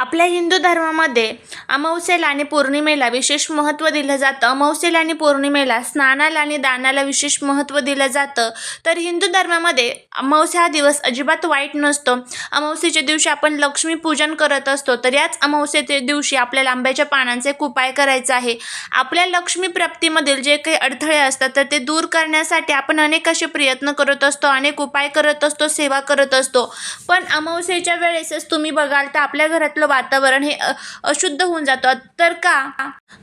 आपल्या हिंदू धर्मामध्ये अमावस्येला आणि पौर्णिमेला विशेष महत्त्व दिलं जातं. अमावस्येला आणि पौर्णिमेला स्नानाला आणि दानाला विशेष महत्त्व दिलं जातं. तर हिंदू धर्मामध्ये अमावस्या हा दिवस अजिबात वाईट नसतो. अमावस्येच्या दिवशी आपण लक्ष्मीपूजन करत असतो. तर याच अमावस्येच्या दिवशी आपल्याला आंब्याच्या पानांचा एक उपाय करायचा आहे. आपल्या लक्ष्मी प्राप्तीमधील जे काही अडथळे असतात तर ते दूर करण्यासाठी आपण अनेक असे प्रयत्न करत असतो अनेक उपाय करत असतो सेवा करत असतो. पण अमावस्येच्या वेळेसच तुम्ही बघाल तर आपल्या घरातलं वातावरण हे अशुद्ध होऊन जातं. तर का?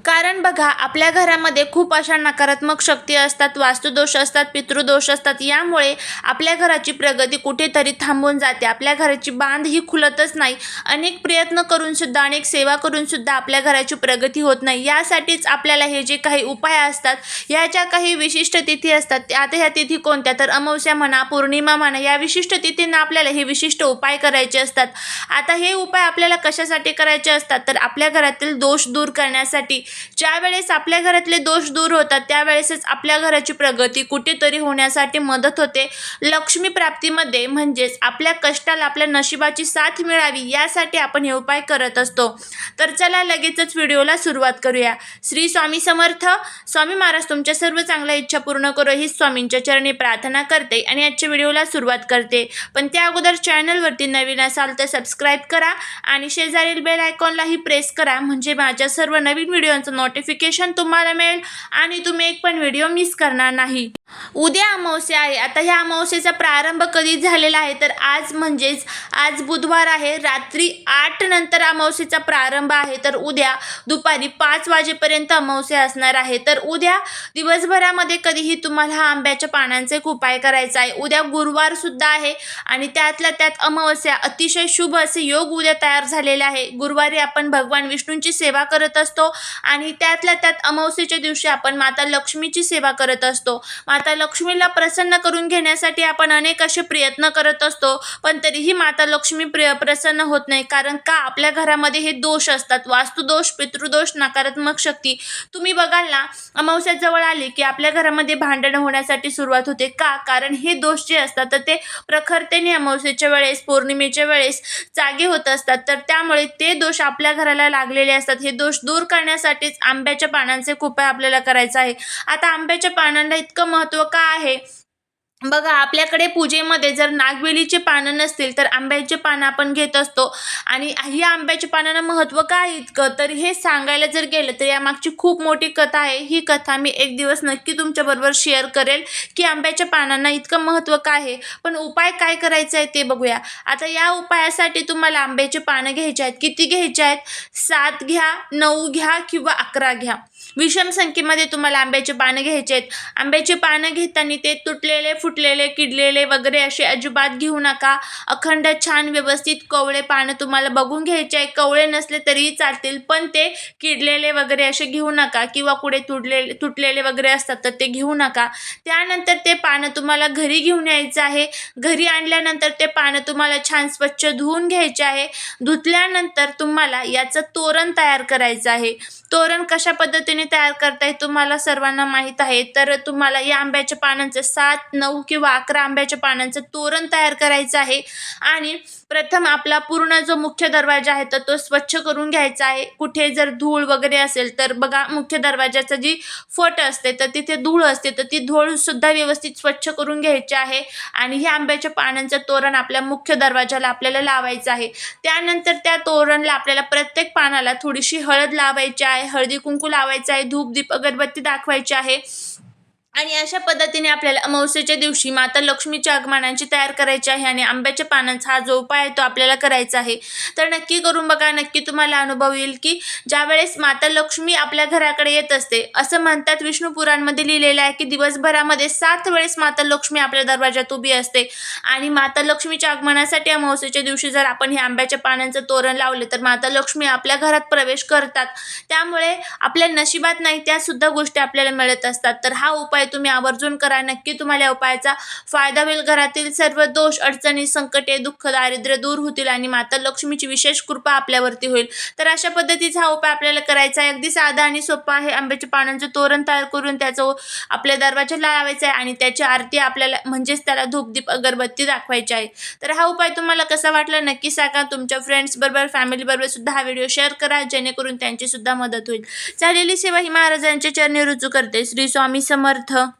कारण बघा आपल्या घरामध्ये खूप अशा नकारात्मक शक्ती असतात वास्तुदोष असतात पितृदोष असतात. यामुळे आपल्या घराची प्रगती कुठेतरी थांबून जाते. आपल्या घराची बांध ही खुलतच नाही. अनेक प्रयत्न करून सुद्धा अनेक सेवा करून सुद्धा आपल्या घराची प्रगती होत नाही. यासाठीच आपल्याला हे जे काही उपाय असतात ह्याच्या काही विशिष्ट तिथी असतात त्या- आता ह्या तिथी कोणत्या? तर अमावस्या म्हणा पौर्णिमा म्हणा या विशिष्ट तिथींना आपल्याला हे विशिष्ट उपाय करायचे असतात. आता हे उपाय आपल्याला कशासाठी करायचे असतात? तर आपल्या घरातील दोष दूर करण्यासाठी ज्या वेळेस आपल्या घरातले दोष दूर होतात त्यावेळेसच आपल्या घराची प्रगती कुठेतरी होण्यासाठी मदत होते. लक्ष्मी प्राप्तीमध्ये म्हणजेच आपल्या कष्टाला आपल्या नशिबाची साथ मिळावी यासाठी आपण हे उपाय करत असतो. तर चला लगेचच व्हिडिओला सुरुवात करूया. श्री स्वामी समर्थ. स्वामी महाराज तुमच्या सर्व चांगल्या इच्छा पूर्ण करो ही स्वामींच्या चरणी प्रार्थना करते आणि आजच्या व्हिडिओला सुरुवात करते. पण त्या अगोदर चॅनलवरती नवीन असाल तर सबस्क्राईब करा आणि शेजारील बेल आयकॉनलाही प्रेस करा. म्हणजे माझ्या सर्व नवीन व्हिडिओंचं नोटिफिकेशन तुम्हाला मिळेल आणि तुम्ही एक पण व्हिडिओ मिस करणार नाही. उद्या अमावस्या आहे. आता ह्या अमावस्येचा प्रारंभ कधी झालेला आहे? तर आज म्हणजेच आज बुधवार आहे. रात्री आठ नंतर अमावस्येचा प्रारंभ आहे. तर उद्या दुपारी पाच वाजेपर्यंत अमावस्या असणार आहे. तर उद्या दिवसभरामध्ये कधीही तुम्हाला आंब्याच्या पानांचा एक उपाय करायचा आहे. उद्या गुरुवार सुद्धा आहे आणि त्यातल्या त्यात अमावस्या अतिशय शुभ असे योग उद्या तयार झालेले आहे. गुरुवारी आपण भगवान विष्णूंची सेवा करत असतो आणि त्यातल्या त्यात अमावस्येच्या दिवशी आपण माता लक्ष्मीची सेवा करत असतो. माता लक्ष्मीला प्रसन्न करून घेण्यासाठी आपण अनेक असे प्रयत्न करत असतो पण तरीही माता लक्ष्मी प्रिय प्रसन्न होत नाही कारण का? आपल्या घरामध्ये हे दोष असतात. वास्तुदोष पितृदोष नकारात्मक शक्ती. तुम्ही बघाल ना अमावस्या जवळ आली की आपल्या घरामध्ये भांडण होण्यासाठी सुरुवात होते. का? कारण हे दोष जे असतात तर ते प्रखरतेने अमावस्येच्या वेळेस पौर्णिमेच्या वेळेस जागे होत असतात. तर त्यामुळे ते दोष आपल्या घराला लागलेले असतात. हे दोष दूर करण्यासाठीच आंब्याच्या पानांचे उपाय आपल्याला करायचा आहे. आता आंब्याच्या पानांना इतकं महत्त्व का आहे? बघा आपल्याकडे पूजेमध्ये जर नागवेलीचे पानं नसतील तर आंब्याचे पानं आपण घेत असतो. आणि ही आंब्याच्या पानांना महत्त्व काय इतकं? तर हे सांगायला जर गेलं तर यामागची खूप मोठी कथा आहे. ही कथा मी एक दिवस नक्की तुमच्याबरोबर शेअर करेल की आंब्याच्या पानांना इतकं महत्त्व काय आहे? पण उपाय काय करायचा आहे ते बघूया. आता या उपायासाठी तुम्हाला आंब्याचे पानं घ्यायचे आहेत. किती घ्यायचे आहेत? सात घ्या नऊ घ्या किंवा अकरा घ्या. विषम संख्येमध्ये तुम्हाला आंब्याचे पानं घ्यायचे आहेत. आंब्याचे पानं घेताना ते तुटलेले फुटलेले किडलेले वगैरे असे अजिबात घेऊ नका. अखंड छान व्यवस्थित कवळे पानं तुम्हाला बघून घ्यायचे आहे. कवळे नसले तरीही चालतील पण ते किडलेले वगैरे असे घेऊ नका किंवा कुठे तुटलेले तुटलेले वगैरे असतात तर ते घेऊ नका. त्यानंतर ते पानं तुम्हाला घरी घेऊन यायचं आहे. घरी आणल्यानंतर ते पानं तुम्हाला छान स्वच्छ धुवून घ्यायचे आहे. धुतल्यानंतर तुम्हाला याचं तोरण तयार करायचं आहे. तोरण कशा पद्धतीने तयार करताय तुम्हाला सर्वांना माहीत आहे. तर तुम्हाला या आंब्याच्या पानांचं सात नऊ किंवा अकरा आंब्याच्या पानांचं तोरण तयार करायचं आहे. आणि प्रथम आपला पूर्ण जो मुख्य दरवाजा आहे तर तो स्वच्छ करून घ्यायचा आहे. कुठे जर धूळ वगैरे असेल तर बघा मुख्य दरवाजाचं जी फट असते तर तिथे धूळ असते तर ती धूळसुद्धा व्यवस्थित स्वच्छ करून घ्यायची आहे. आणि ह्या आंब्याच्या पानांचं तोरण आपल्या मुख्य दरवाजाला आपल्याला लावायचं आहे. त्यानंतर त्या तोरणला आपल्याला प्रत्येक पानाला थोडीशी हळद लावायची आहे. हळदी कुंकू लावायचं आहे. धूप दीप अगरबत्ती दाखवायची आहे. आणि अशा पद्धतीने आपल्याला अमावस्येच्या दिवशी माता लक्ष्मीच्या आगमनाची तयार करायची आहे आणि आंब्याच्या पानांचा हा जो उपाय आहे तो आपल्याला करायचा आहे. तर नक्की करून बघा नक्की तुम्हाला अनुभव येईल की ज्यावेळेस माता लक्ष्मी आपल्या घराकडे येत असते असं म्हणतात विष्णू पुराणमध्ये लिहिलेलं आहे की दिवसभरामध्ये सात वेळेस माता लक्ष्मी आपल्या दरवाजात उभी असते. आणि माता लक्ष्मीच्या आगमनासाठी अमावस्येच्या दिवशी जर आपण हे आंब्याच्या पानांचं तोरण लावले तर माता लक्ष्मी आपल्या घरात प्रवेश करतात. त्यामुळे आपल्या नशिबात नाही त्यासुद्धा गोष्टी आपल्याला मिळत असतात. तर हा उपाय तुम्ही आवर्जून करा. नक्की तुम्हाला या उपायाचा फायदा होईल. घरातील सर्व दोष अडचणी संकटे दुःख दारिद्र्य दूर होतील आणि माता लक्ष्मीची विशेष कृपा आपल्यावरती होईल. तर अशा पद्धतीचा हा उपाय आपल्याला करायचा आहे. अगदी साधा आणि सोपा आहे. आंब्याच्या पानांचं तोरण तयार करून त्याचं आपल्या दरवाजाला लावायचं आहे आणि त्याची आरती आपल्याला म्हणजेच त्याला धूपदीप अगरबत्ती दाखवायची आहे. तर हा उपाय तुम्हाला कसा वाटला? नक्की सांगा. तुमच्या फ्रेंड्स बरोबर फॅमिली बरोबर सुद्धा हा व्हिडिओ शेअर करा. जेणेकरून त्यांची सुद्धा मदत होईल. चालेली सेवा ही महाराजांच्या चरणी रुजू करते. श्री स्वामी समर्थ 他